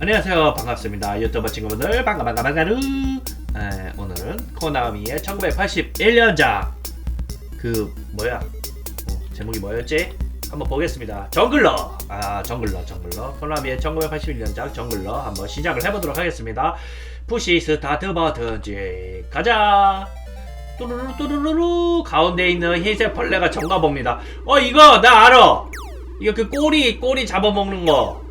안녕하세요. 반갑습니다. 유튜버 친구분들 반가 반가 반가루. 에, 오늘은 코나미의 1981년작 그 뭐야? 어, 제목이 뭐였지? 한번 보겠습니다. 정글러. 아 정글러 정글러. 코나미의 1981년작 정글러 한번 시작을 해보도록 하겠습니다. 푸시 스타트 버튼 지 가자. 뚜루루 뚜루루루. 가운데 있는 흰색 벌레가 정가 봅니다. 어 이거 나 알아. 이거 그 꼬리 꼬리 잡아먹는 거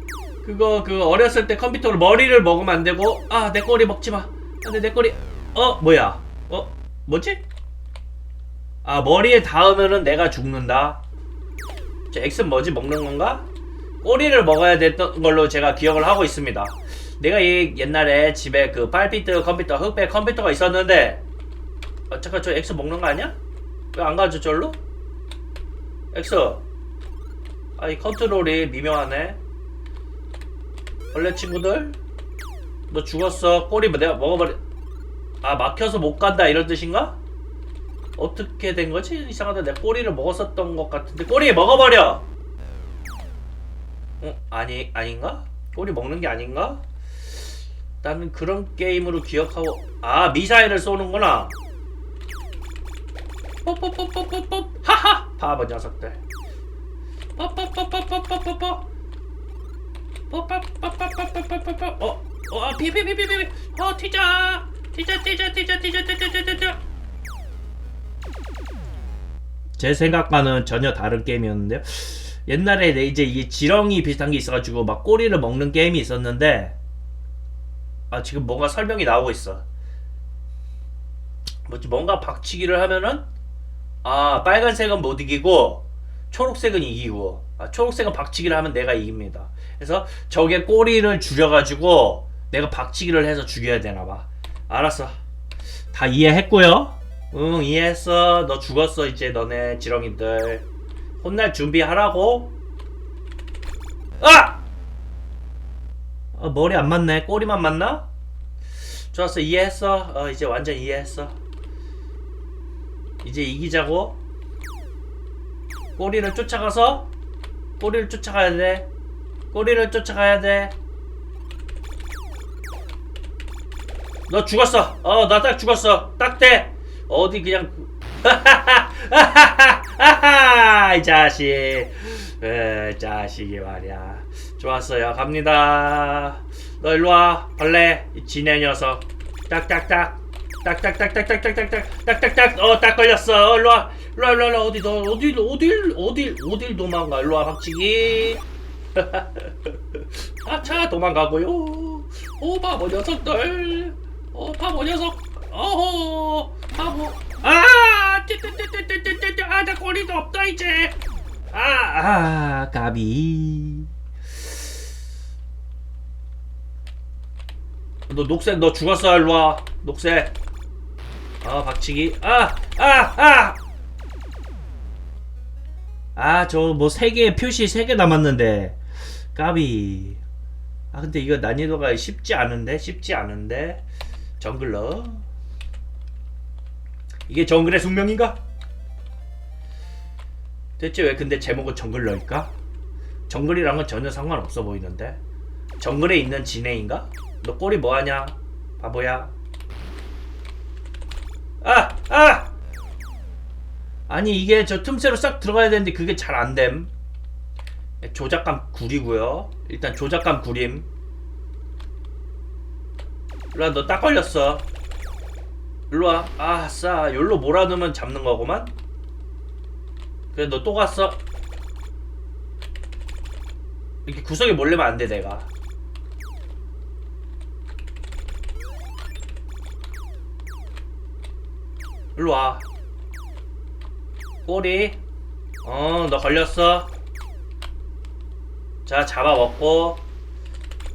그거 그 어렸을 때 컴퓨터로 머리를 먹으면 안 되고 아 내 꼬리 먹지 마. 근데 내 꼬리 어 뭐야? 어 뭐지? 아 머리에 닿으면은 내가 죽는다. 저 X는 뭐지 먹는 건가? 꼬리를 먹어야 됐던 걸로 제가 기억을 하고 있습니다. 내가 이 옛날에 집에 그 8비트 컴퓨터 흑백 컴퓨터가 있었는데 어, 잠깐 저 X 먹는 거 아니야? 왜 안 가죠 절로? X 아이 컨트롤이 미묘하네. 원래 친구들 너 죽었어 꼬리 뭐 내가 먹어버려 아 막혀서 못 간다 이런 뜻인가? 어떻게 된 거지? 이상하다 내 꼬리를 먹었었던 것 같은데 꼬리 먹어버려 어? 아니 아닌가? 꼬리 먹는 게 아닌가? 나는 그런 게임으로 기억하고 아 미사일을 쏘는구나 뽀뽀뽀뽀뽀뽀 하하 바보 녀석들 뽀뽀뽀뽀뽀뽀뽀 뽀 뽀뽀뽀뽀뽀뽀뽀뽀 어? 어? 아, 피피피피피 어 튀자 튀자 튀자 튀자 튀자 튀자 튀자 제 생각과는 전혀 다른 게임이었는데요 옛날에 내 이제 이게 지렁이 비슷한 게 있어가지고 막 꼬리를 먹는 게임이 있었는데 아 지금 뭔가 설명이 나오고 있어 뭐지 뭔가 박치기를 하면은 아 빨간색은 못 이기고 초록색은 이기고 아, 초록색은 박치기를 하면 내가 이깁니다. 그래서 저게 꼬리를 줄여가지고 내가 박치기를 해서 죽여야 되나봐. 알았어. 다 이해했고요. 응 이해했어. 너 죽었어 이제 너네 지렁이들. 혼날 준비하라고. 아! 어, 머리 안 맞네. 꼬리만 맞나? 좋았어 이해했어. 어 이제 완전 이해했어. 이제 이기자고. 꼬리를 쫓아가서 꼬리를 쫓아가야 돼. 꼬리를 쫓아가야 돼. 너 죽었어. 어, 나 딱 죽었어. 딱 돼. 어디 그냥. 이 자식. 에, 자식이 말이야. 좋았어요. 갑니다. 너 일로 와. 벌레. 이 지네 녀석. 딱딱딱. 딱딱딱딱딱딱딱딱. 딱딱딱. 어, 딱 걸렸어. 어, 일로 와. 일로 와, 일로 와, 일로 와. 어디 너 어딜 어딜 어딜 어딜 도망가. 일로 와, 박치기. 아차 도망가고요. 오 바보 녀석들. 오 바보 녀석. 어허 바보. 아 띠띠띠띠띠띠띠 아나 꼬리도 없다 이제. 아아 가비. 너 녹색 너 죽었어 일로 와 녹색. 아 박치기. 아 아 아. 아 저 뭐 세 개 표시 세 개 남았는데 까비 아 근데 이거 난이도가 쉽지 않은데 쉽지 않은데 정글러 이게 정글의 숙명인가? 대체 왜 근데 제목은 정글러일까? 정글이랑은 전혀 상관없어 보이는데 정글에 있는 지네인가? 너 꼬리 뭐하냐 바보야 아! 아! 아니 이게 저 틈새로 싹 들어가야 되는데 그게 잘 안됨. 조작감 구리고요. 일단 조작감 구림. 일로와 너 딱 걸렸어. 일로와. 아싸. 열로 몰아넣으면 잡는 거구만. 그래 너 또 갔어. 이렇게 구석에 몰리면 안 돼 내가 일로 와. 꼬리. 어 너 걸렸어? 자 잡아먹고.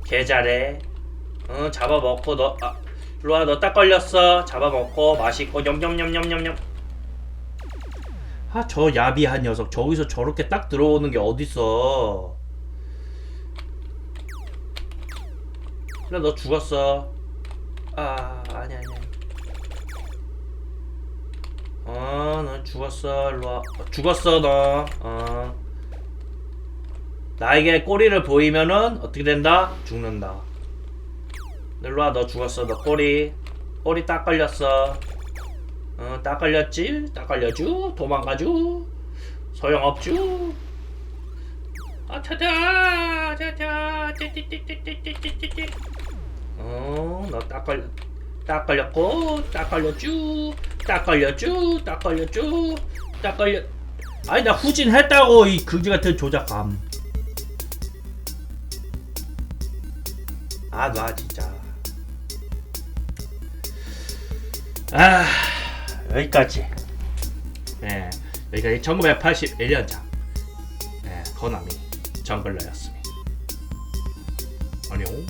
개 잘해. 어 잡아먹고 너 아, 일로 와. 너 딱 걸렸어. 잡아먹고. 맛있고. 염염염염염염 아 저 야비한 녀석. 저기서 저렇게 딱 들어오는 게 어딨어. 그래 너 죽었어. 아 아 어, 너 죽었어. 일로 와. 어, 죽었어, 너. 어. 나에게 꼬리를 보이면은 어떻게 된다? 죽는다. 일로와 너 죽었어 너 꼬리 꼬리 딱 걸렸어 어, 딱 걸렸지 딱 걸려주 도망가주 소용없주 아 차차 차차 띠띠띠띠띠띠띠띠 어 너 딱 걸딱 걸렸고 딱 걸렸쥬 딱 걸렸쥬 딱 걸렸쥬 딱 걸렸 아니 나 후진했다고 이 그지 같은 조작감 아 나 진짜. 아 여기까지. 예 여기까지. 1981년작. 예 거나미 정글러였습니다. 안녕